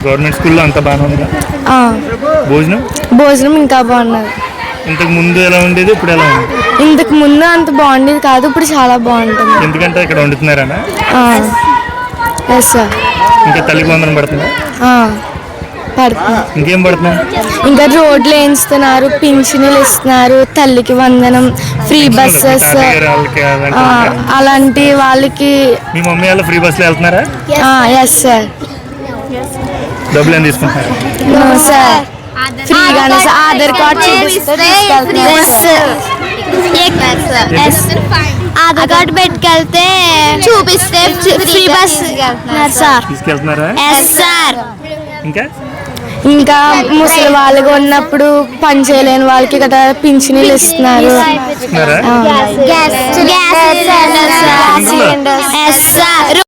Government స్కూల్లో అంత బాగానే ఉందా ఆ, భోజనం? భోజనం ఇంకా బాగున్నది. ఇంతకు ముందు ఎలా ఉండేది? ఇప్పుడు ఎలా ఉంది? ఇంతకు ముందు అంత బాగుండేది కాదు ఇప్పుడు చాలా బాగుంటుంది. ఎందుకంటే ఇక్కడ వండుతున్నారనా? ఎస్ సార్ ఇంకా తల్లికి వందనం పడుతుందా? పడుతుంది. ఇంకేం పడుతున్నా ఇంకా రోడ్లు వేయిస్తున్నారు పింఛనులు ఇస్తున్నారు తల్లికి వందనం ఫ్రీ బస్సెస్. అలాంటి వాళ్ళకి మీ మమ్మీ వాళ్ళు ఫ్రీ బస్సులో వెళ్తున్నారా? ఎస్ సార్ డబ్బులు ఏం తీసుకుంటున్నారు? సార్. ఫ్రీగానే సార్ ఆధార్ కార్డ్ చూపిస్తే తీసుకెళ్తున్నారు ఆధార్ కార్డు పెట్టుకెళ్తే చూపిస్తే ఫ్రీ బస్ సార్. తీసుకెళ్తున్నారా? ఎస్ సార్ ఇంకా? ఇంకా ముసలి వాళ్ళగా ఉన్నప్పుడు పని చేయలేని వాళ్ళకి కదా పింఛనీలు ఇస్తున్నారు. ఇస్తున్నారా gas gas cylinder sir yes sir